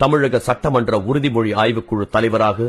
தமிழக சட்டமன்ற உறுதிமொழி ஆய்வுக்குழு தலைவராக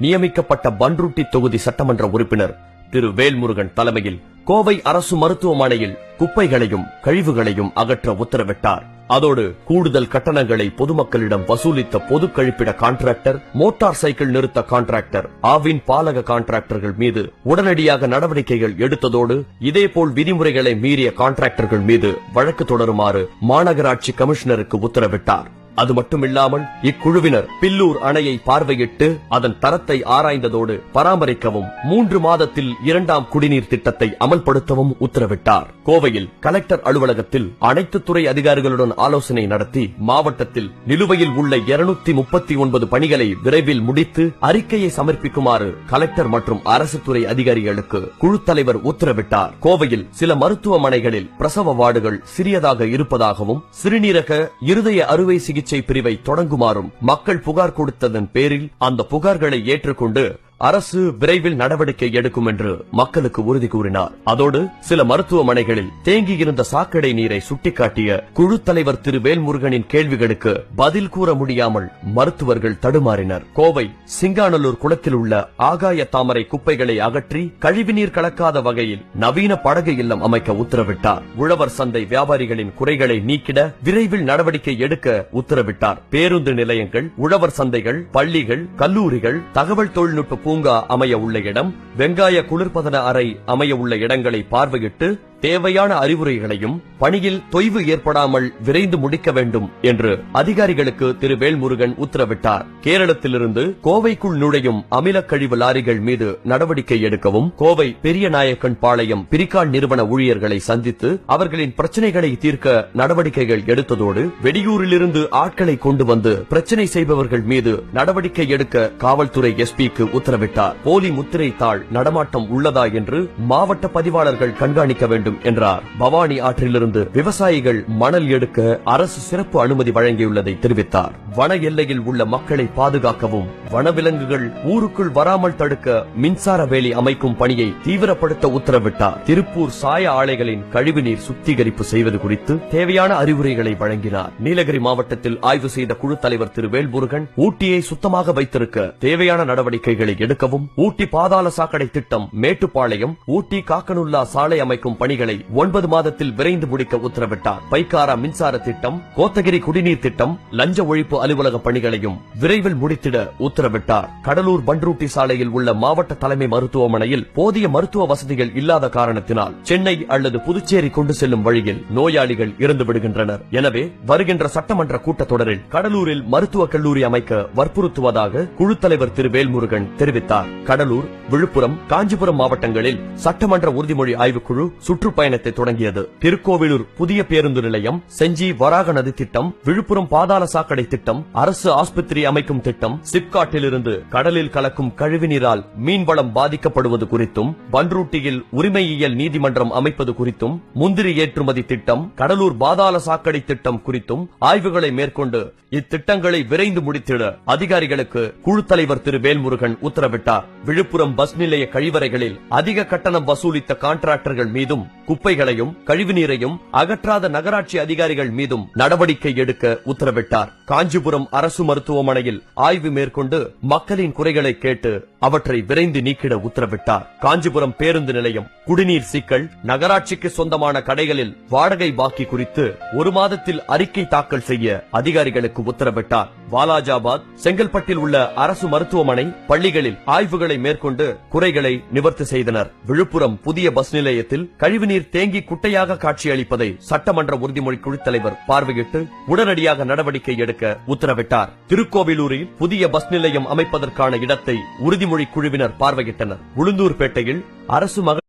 நியமிக்கப்பட்ட பன்ருட்டி தொகுதி சட்டமன்ற உறுப்பினர் திரு வேல்முருகன் தலைமையில் கோவை அரசு மருத்துவமனையில் குப்பைகளையும் கழிவுகளையும் அகற்ற உத்தரவிட்டார். அதோடு கூடுதல் கட்டணங்களை பொதுமக்களிடம் வசூலித்த பொது கழிப்பிட கான்ட்ராக்டர் மோட்டார் சைக்கிள் நிறுத்த கான்ட்ராக்டர் ஆவின் பாலக கான்ட்ராக்டர்கள் மீது உடனடியாக நடவடிக்கைகள் எடுத்ததோடு இதேபோல் விதிமுறைகளை மீறிய கான்ட்ராக்டர்கள் மீது வழக்கு தொடருமாறு மாநகராட்சி கமிஷனருக்கு உத்தரவிட்டார். அது மட்டுமில்லாமல் இக்குழுவினர் பில்லூர் அணையை பார்வையிட்டு அதன் தரத்தை ஆராய்ந்ததோடு பராமரிக்கவும் மூன்று மாதத்தில் இரண்டாம் குடிநீர் திட்டத்தை அமல்படுத்தவும் உத்தரவிட்டார். கோவையில் கலெக்டர் அலுவலகத்தில் அனைத்து துறை அதிகாரிகளுடன் ஆலோசனை நடத்தி மாவட்டத்தில் நிலுவையில் உள்ள இருநூத்தி முப்பத்தி ஒன்பது பணிகளை விரைவில் முடித்து அறிக்கையை சமர்ப்பிக்குமாறு கலெக்டர் மற்றும் அரசு துறை அதிகாரிகளுக்கு குழு தலைவர் உத்தரவிட்டார். கோவையில் சில மருத்துவமனைகளில் பிரசவ வார்டுகள் சிறியதாக இருப்பதாகவும் சிறுநீரக இருதய அறுவை சிகிச்சை பிரிவை தொடங்குமாறும் மக்கள் புகார் கொடுத்ததன் பேரில் அந்த புகார்களை ஏற்றுக்கொண்டு அரசு விரைவில் நடவடிக்கை எடுக்கும் என்று மக்களுக்கு உறுதி கூறினார். அதோடு சில மருத்துவமனைகளில் தேங்கியிருந்த சாக்கடை நீரை சுட்டிக்காட்டிய குழு தலைவர் திரு வேல்முருகனின் கேள்விகளுக்கு பதில் கூற முடியாமல் மருத்துவர்கள் தடுமாறினர். கோவை சிங்காநல்லூர் குளத்தில் உள்ள ஆகாய தாமரை குப்பைகளை அகற்றி கழிவுநீர் கலக்காத வகையில் நவீன படகு இல்லம் அமைக்க உத்தரவிட்டார். உழவர் சந்தை வியாபாரிகளின் குறைகளை நீக்கிட விரைவில் நடவடிக்கை எடுக்க உத்தரவிட்டார். பேருந்து நிலையங்கள் உழவர் சந்தைகள் பள்ளிகள் கல்லூரிகள் தகவல் தொழில்நுட்ப பூங்கா அமைய உள்ள இடம் வெங்காய குளிர்பதன அறை அமைய உள்ள இடங்களை பார்வையிட்டு தேவையான அறிவுரைகளையும் பணியில் தொய்வு ஏற்படாமல் விரைந்து முடிக்க வேண்டும் என்று அதிகாரிகளுக்கு திரு வேல்முருகன் உத்தரவிட்டார். கேரளத்திலிருந்து கோவைக்குள் நுழையும் அமிலக்கழிவு லாரிகள் மீது நடவடிக்கை எடுக்கவும் கோவை பெரிய நாயக்கன் பாளையம் பிரிக்கான் நிறுவன ஊழியர்களை சந்தித்து அவர்களின் பிரச்சனைகளை தீர்க்க நடவடிக்கைகள் எடுத்ததோடு வெளியூரிலிருந்து ஆட்களை கொண்டு வந்து பிரச்சனை செய்பவர்கள் மீது நடவடிக்கை எடுக்க காவல்துறை எஸ்பிக்கு உத்தரவிட்டார். போலி முத்திரை தாள் நடமாட்டம் உள்ளதா என்று மாவட்ட பதிவாளர்கள் கண்காணிக்க வேண்டும் என்றார். பவானி ஆற்றிலிருந்து விவசாயிகள் மணல் எடுக்க அரசு சிறப்பு அனுமதி வழங்கியுள்ளதை தெரிவித்தார். வன எல்லையில் உள்ள மக்களை பாதுகாக்கவும் வனவிலங்குகள் ஊருக்குள் வராமல் தடுக்க மின்சார வேலி அமைக்கும் பணியை தீவிரப்படுத்த உத்தரவிட்டார். திருப்பூர் சாய ஆலைகளின் கழிவுநீர் சுத்திகரிப்பு செய்வது குறித்து தேவையான அறிவுரைகளை வழங்கினார். நீலகிரி மாவட்டத்தில் ஆய்வு செய்த குழு தலைவர் திரு வேல்முருகன் ஊட்டியை சுத்தமாக வைத்திருக்க தேவையான நடவடிக்கைகளை எடுக்கவும் ஊட்டி பாதாள சாக்கடை திட்டம் மேட்டுப்பாளையம் ஊட்டி காக்கனுல்லா சாலை அமைக்கும் பணி ஒன்பது மாதத்தில் விரைந்து முடிக்க உத்தரவிட்டார். பைக்காரா மின்சார திட்டம் கோத்தகிரி குடிநீர் திட்டம் லஞ்ச ஒழிப்பு அலுவலக பணிகளையும் விரைவில் முடித்திட உத்தரவிட்டார். கடலூர் பண்ருட்டி சாலையில் உள்ள மாவட்ட தலைமை மருத்துவமனையில் போதிய மருத்துவ வசதிகள் இல்லாத காரணத்தினால் சென்னை அல்லது புதுச்சேரி கொண்டு செல்லும் வழியில் நோயாளிகள் இறந்து விடுகின்றனர். எனவே வருகின்ற சட்டமன்ற கூட்டத்தொடரில் கடலூரில் மருத்துவக் கல்லூரி அமைக்க வற்புறுத்துவதாக குழு தலைவர் திரு வேல்முருகன் தெரிவித்தார். கடலூர் விழுப்புரம் காஞ்சிபுரம் மாவட்டங்களில் சட்டமன்ற உறுதிமொழி ஆய்வுக்குழு சுற்று சுற்றுப்பயணத்தை தொடங்கியது. திருக்கோவிலூர் புதிய பேருந்து நிலையம் செஞ்சி வராக நதி திட்டம் விழுப்புரம் பாதாள சாக்கடை திட்டம் அரசு ஆஸ்பத்திரி அமைக்கும் திட்டம் சிப்காட்டிலிருந்து கடலில் கலக்கும் கழிவுநீரால் மீன்வளம் பாதிக்கப்படுவது குறித்தும் பன்ருட்டியில் உரிமையியல் நீதிமன்றம் அமைப்பது குறித்தும் முந்திரி ஏற்றுமதி திட்டம் கடலூர் பாதாள சாக்கடை திட்டம் குறித்தும் ஆய்வுகளை மேற்கொண்டு இத்திட்டங்களை விரைந்து முடித்திட அதிகாரிகளுக்கு குழு தலைவர் திரு வேல்முருகன் உத்தரவிட்டார். விழுப்புரம் பஸ் நிலைய கழிவறைகளில் அதிக கட்டணம் வசூலித்த கான்ட்ராக்டர்கள் மீதும் குப்பைகளையும் கழிவுநீரையும் அகற்றாத நகராட்சி அதிகாரிகள் மீதும் நடவடிக்கை எடுக்க உத்தரவிட்டார். காஞ்சிபுரம் அரசு மருத்துவமனையில் ஆய்வு மேற்கொண்டு மக்களின் குறைகளை கேட்டு அவற்றை விரைந்து நீக்கிட உத்தரவிட்டார். காஞ்சிபுரம் பேருந்து நிலையம் குடிநீர் சிக்கல் நகராட்சிக்கு சொந்தமான கடைகளில் வாடகை பாக்கி குறித்து ஒரு மாதத்தில் அறிக்கை தாக்கல் செய்ய அதிகாரிகளுக்கு உத்தரவிட்டார். வாலாஜாபாத் செங்கல்பட்டில் உள்ள அரசு மருத்துவமனை பள்ளிகளில் ஆய்வுகளை மேற்கொண்டு குறைகளை நிவர்த்தி செய்தனர். விழுப்புரம் புதிய பஸ் நிலையத்தில் கழிவுநீர் தேங்கி குட்டையாக காட்சியளிப்பதை சட்டமன்ற உறுதிமொழி குழு தலைவர் பார்வையிட்டு உடனடியாக நடவடிக்கை எடுக்க உத்தரவிட்டார். திருக்கோவிலூரில் புதிய பஸ் நிலையம் அமைப்பதற்கான இடத்தை உறுதி மொழி குழுவினர் பார்வையிட்டனர். உளுந்தூர்பேட்டையில் அரசு மகளிர்